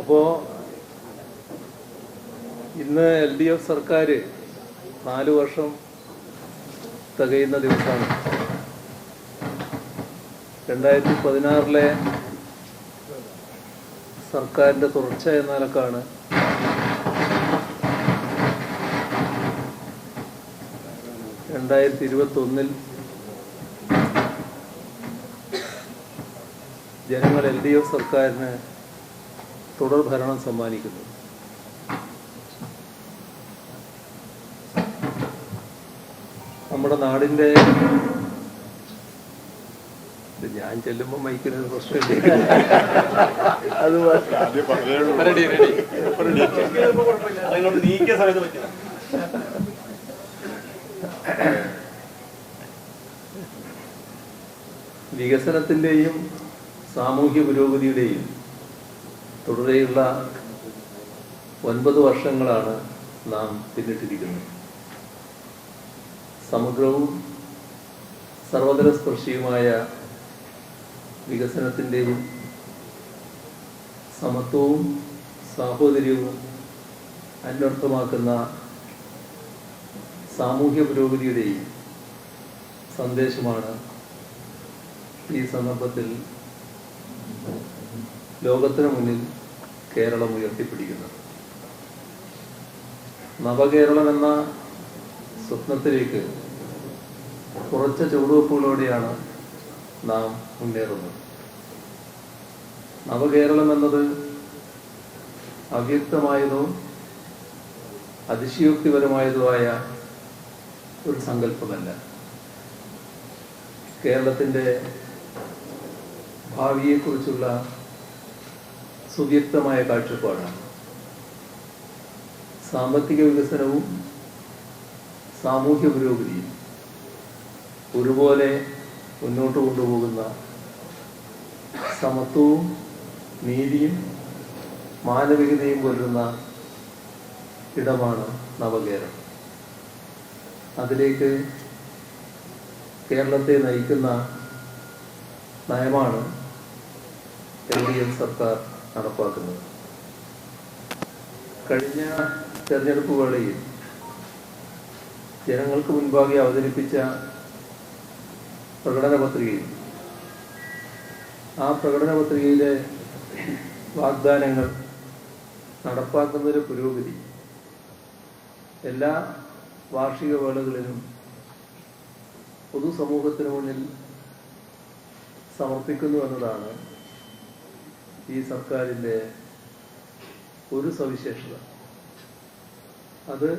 അപ്പോൾ ഇന്ന് L D F സർക്കാർ നാലു വർഷം തികയുന്ന ദിവസമാണ്. രണ്ടായിരത്തി പതിനാറിലെ സർക്കാരിന്റെ തുടർച്ച എന്ന നിലക്കാണ് രണ്ടായിരത്തി ഇരുപത്തി ഒന്നിൽ ജനങ്ങൾ എൽ ഡി എഫ് സർക്കാരിന് തുടർ ഭരണം സമ്മാനിക്കുന്നത് നമ്മുടെ നാടിന്റെ ഇത് ഞാൻ ചെല്ലുമ്പോൾ മൈക്കിന് പ്രശ്നമില്ല അത് വികസനത്തിന്റെയും സാമൂഹ്യ പുരോഗതിയുടെയും തുടരെയുള്ള ഒൻപത് വർഷങ്ങളാണ് നാം പിന്നിട്ടിരിക്കുന്നത്. സമഗ്രവും സർവതല സ്പർശിയുമായ വികസനത്തിന്റെയും സമത്വവും സാഹോദര്യവും അന്വർത്ഥമാക്കുന്ന സാമൂഹ്യ പുരോഗതിയുടെയും സന്ദേശമാണ് ഈ സന്ദർഭത്തിൽ ലോകത്തിന് മുന്നിൽ കേരളം ഉയർത്തിപ്പിടിക്കുന്നത്. നവകേരളം എന്ന സ്വപ്നത്തിലേക്ക് കുറച്ച ചുവടുവെപ്പുകളോടെയാണ് നാം മുന്നേറുന്നത്. നവകേരളം എന്നത് അവ്യക്തമായതോ അതിശയോക്തിപരമായതുമായ ഒരു സങ്കല്പമല്ല. കേരളത്തിന്റെ ഭാവിയെക്കുറിച്ചുള്ള സുവ്യക്തമായ കാഴ്ചപ്പാടാണ്. സാമ്പത്തിക വികസനവും സാമൂഹ്യ പുരോഗതിയും ഒരുപോലെ മുന്നോട്ട് കൊണ്ടുപോകുന്ന സമത്വവും നീതിയും മാനവികതയും കൊല്ലുന്ന ഇടമാണ് നവകേരളം. അതിലേക്ക് കേരളത്തെ നയിക്കുന്ന നയമാണ് എൽ ഡി എഫ് സർക്കാർ. നടപ്പാക്കുന്നത്. കഴിഞ്ഞ തെരഞ്ഞെടുപ്പ് വേളയിൽ ജനങ്ങൾക്ക് മുൻപാകെ അവതരിപ്പിച്ച പ്രകടന പത്രികയിൽ ആ പ്രകടന പത്രികയിലെ വാഗ്ദാനങ്ങൾ നടപ്പാക്കുന്നതിലെ പുരോഗതി എല്ലാ വാർഷിക വേളകളിലും പൊതുസമൂഹത്തിന് മുന്നിൽ സമർപ്പിക്കുന്നു എന്നതാണ് ഈ സർക്കാരിന്റെ ഒരു സവിശേഷത. അത്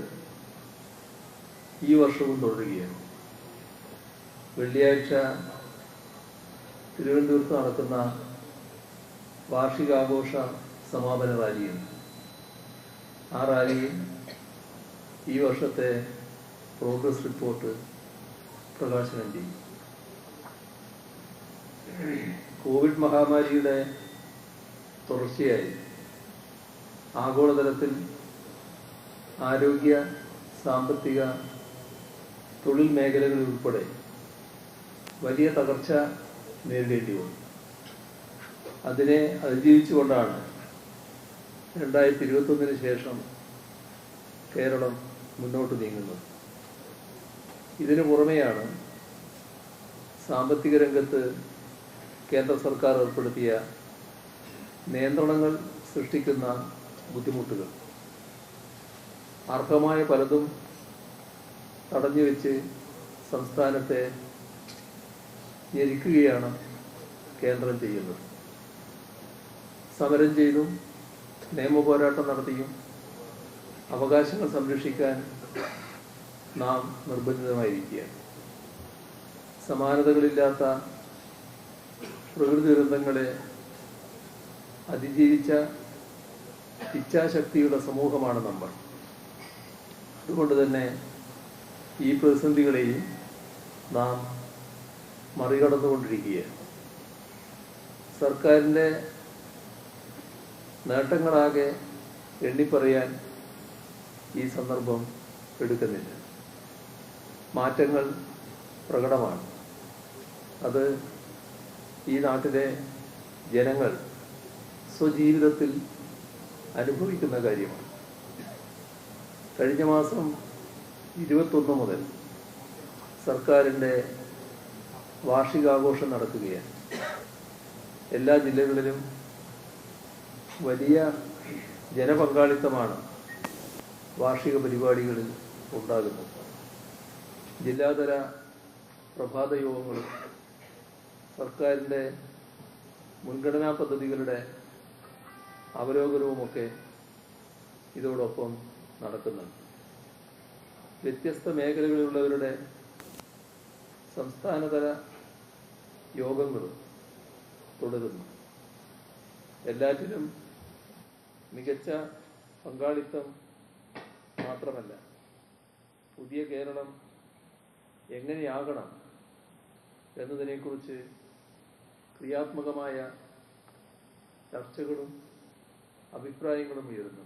ഈ വർഷവും തുടരുകയാണ്. വെള്ളിയാഴ്ച തിരുവനന്തപുരത്ത് നടക്കുന്ന വാർഷികാഘോഷ സമാപന റാലിയും ആ റാലിയും ഈ വർഷത്തെ പ്രോഗ്രസ് റിപ്പോർട്ട് പ്രകാശനം ചെയ്യും. കോവിഡ് മഹാമാരിയുടെ തുടർച്ചയായി. ആഗോളതലത്തിൽ ആരോഗ്യ സാമ്പത്തിക തൊഴിൽ മേഖലകളിൽ ഉൾപ്പെടെ വലിയ തകർച്ച നേരിടേണ്ടി വന്നു. അതിനെ അതിജീവിച്ചുകൊണ്ടാണ് രണ്ടായിരത്തി ഇരുപത്തൊന്നിന് ശേഷം കേരളം മുന്നോട്ട് നീങ്ങുന്നത്. ഇതിനു പുറമെയാണ് സാമ്പത്തിക രംഗത്ത് കേന്ദ്ര സർക്കാർ ഏർപ്പെടുത്തിയ നിയന്ത്രണങ്ങൾ സൃഷ്ടിക്കുന്ന ബുദ്ധിമുട്ടുകൾ. അർഹമായ പലതും തടഞ്ഞു വെച്ച് സംസ്ഥാനത്തെ ഞെരുക്കുകയാണ് കേന്ദ്രം ചെയ്യുന്നത്. സമരം ചെയ്തും നിയമപോരാട്ടം നടത്തിയും അവകാശങ്ങൾ സംരക്ഷിക്കാൻ നാം നിർബന്ധിതമായിരിക്കുകയാണ്. സമാനതകളില്ലാത്ത പ്രകൃതി ദുരന്തങ്ങളെ അതിജീവിച്ച ഇച്ഛാശക്തിയുടെ സമൂഹമാണ് നമ്മൾ. അതുകൊണ്ട് തന്നെ ഈ പ്രതിസന്ധികളെയും നാം മറികടന്നുകൊണ്ടിരിക്കുകയാണ്. സർക്കാരിന്റെ നേട്ടങ്ങളാകെ എണ്ണിപ്പറയാൻ ഈ സന്ദർഭം എടുക്കുന്നില്ല. മാറ്റങ്ങൾ പ്രകടമാണ്. അത് ഈ നാട്ടിലെ ജനങ്ങൾ സ്വജീവിതത്തിൽ അനുഭവിക്കുന്ന കാര്യമാണ്. കഴിഞ്ഞ മാസം ഇരുപത്തൊന്ന് മുതൽ സർക്കാരിന്റെ വാർഷികാഘോഷം നടക്കുകയാണ്. എല്ലാ ജില്ലകളിലും വലിയ ജനപങ്കാളിത്തമാണ് വാർഷിക പരിപാടികളിൽ ഉണ്ടാകുന്നത്. ജില്ലാതല പ്രഭാത യോഗങ്ങളും സർക്കാരിന്റെ മുൻഗണനാ പദ്ധതികളുടെ അവലോകനവുമൊക്കെ ഇതോടൊപ്പം നടക്കുന്നുണ്ട്. വ്യത്യസ്ത മേഖലകളിലുള്ളവരുടെ സംസ്ഥാനതല യോഗങ്ങളും തുടരുന്നു. എല്ലാറ്റിലും മികച്ച പങ്കാളിത്തം മാത്രമല്ല പുതിയ കേരളം എങ്ങനെയാകണം എന്നതിനെക്കുറിച്ച് ക്രിയാത്മകമായ ചർച്ചകളും അഭിപ്രായങ്ങളും ഉയരുന്നു.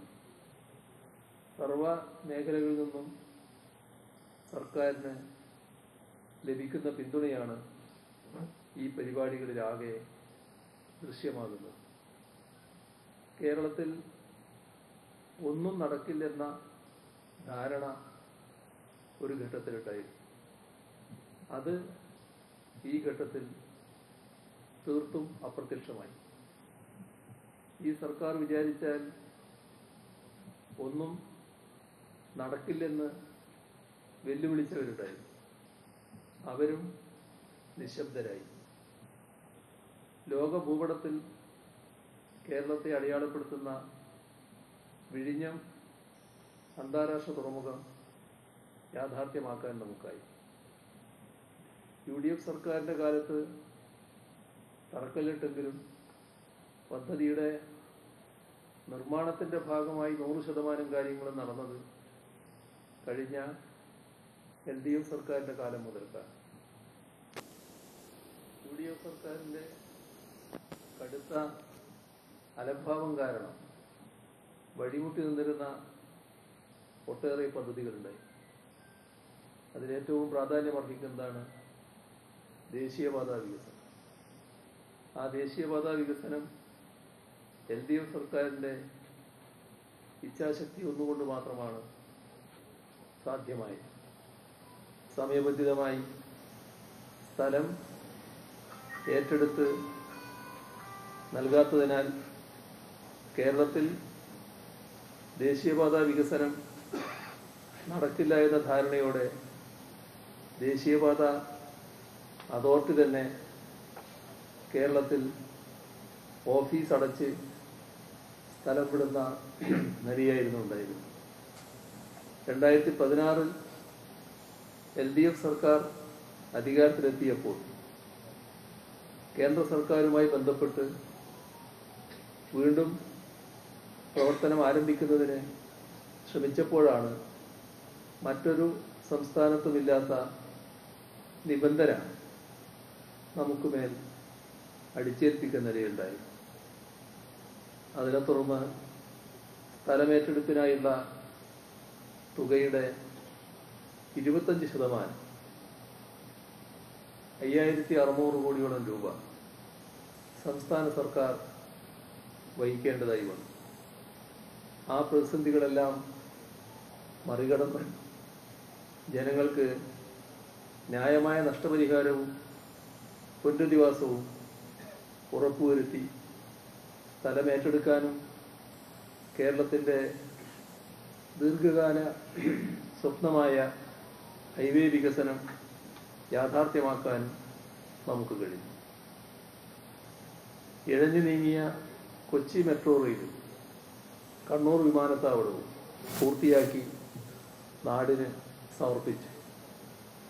സർവ മേഖലകളിൽ നിന്നും സർക്കാരിന് ലഭിക്കുന്ന പിന്തുണയാണ് ഈ പരിപാടികളിലാകെ ദൃശ്യമാകുന്നത്. കേരളത്തിൽ ഒന്നും നടക്കില്ലെന്ന ധാരണ ഒരു ഘട്ടത്തിലുണ്ടായിരുന്നു. അത് ഈ ഘട്ടത്തിൽ തീർത്തും അപ്രത്യക്ഷമായി. ഈ സർക്കാർ വിചാരിച്ചാൽ ഒന്നും നടക്കില്ലെന്ന് വെല്ലുവിളിച്ചവരുടെ അവരും നിശബ്ദരായി. ലോക ഭൂപടത്തിൽ കേരളത്തെ അടയാളപ്പെടുത്തുന്ന വിഴിഞ്ഞം അന്താരാഷ്ട്ര തുറമുഖം യാഥാർത്ഥ്യമാക്കാൻ നമുക്കായി. യു ഡി എഫ് സർക്കാരിന്റെ കാലത്ത് തറക്കല്ലിട്ടെങ്കിലും പദ്ധതിയുടെ നിർമ്മാണത്തിന്റെ ഭാഗമായി നൂറ് ശതമാനം കാര്യങ്ങൾ നടന്നത് കഴിഞ്ഞ എൽ ഡി എഫ് സർക്കാരിന്റെ കാലം മുതൽക്കാണ്. യു ഡി എഫ് സർക്കാരിന്റെ കടുത്ത അലംഭാവം കാരണം വഴിമുട്ടി നിന്നിരുന്ന ഒട്ടേറെ പദ്ധതികളുണ്ടായി. അതിലേറ്റവും പ്രാധാന്യമർഹിക്കുന്നതാണ് ദേശീയപാത വികസനം. ആ ദേശീയപാത വികസനം എൽ ഡി എഫ് സർക്കാരിന്റെ ഇച്ഛാശക്തി ഒന്നുകൊണ്ട് മാത്രമാണ് സാധ്യമായത്. സമയബന്ധിതമായി സ്ഥലം ഏറ്റെടുത്ത് നൽകാത്തതിനാൽ കേരളത്തിൽ ദേശീയപാത വികസനം നടക്കില്ല എന്ന ധാരണയോടെ ദേശീയപാത അതോറിറ്റി തന്നെ കേരളത്തിൽ ഓഫീസ് അടച്ച് സ്ഥലം നടിയായിരുന്നു ഉണ്ടായിരുന്നത്. രണ്ടായിരത്തി പതിനാറിൽ എൽ ഡി എഫ് സർക്കാർ അധികാരത്തിലെത്തിയപ്പോൾ കേന്ദ്ര സർക്കാരുമായി ബന്ധപ്പെട്ട് വീണ്ടും പ്രവർത്തനം ആരംഭിക്കുന്നതിന് ശ്രമിച്ചപ്പോഴാണ് മറ്റൊരു സംസ്ഥാനത്തുമില്ലാത്ത നിബന്ധന നമുക്ക് മേൽ അടിച്ചേൽപ്പിക്കുന്ന നിലയുണ്ടായി അതിനെ തുടർന്ന് സ്ഥലമേറ്റെടുപ്പിനായുള്ള തുകയുടെ ഇരുപത്തഞ്ച് ശതമാനം അയ്യായിരത്തി അറുന്നൂറ് കോടിയോളം രൂപ സംസ്ഥാന സർക്കാർ വഹിക്കേണ്ടതായി വന്നു. ആ പ്രതിസന്ധികളെല്ലാം മറികടന്ന് ജനങ്ങൾക്ക് ന്യായമായ നഷ്ടപരിഹാരവും പുനരധിവാസവും ഉറപ്പുവരുത്തി സ്ഥലം ഏറ്റെടുക്കാനും കേരളത്തിന്റെ ദീർഘകാല സ്വപ്നമായ ഹൈവേ വികസനം യാഥാർത്ഥ്യമാക്കാൻ നമുക്ക് കഴിഞ്ഞു ഇഴഞ്ഞു നീങ്ങിയ കൊച്ചി മെട്രോ റെയിൽ കണ്ണൂർ വിമാനത്താവളവും പൂർത്തിയാക്കി നാടിന് സമർപ്പിച്ചു.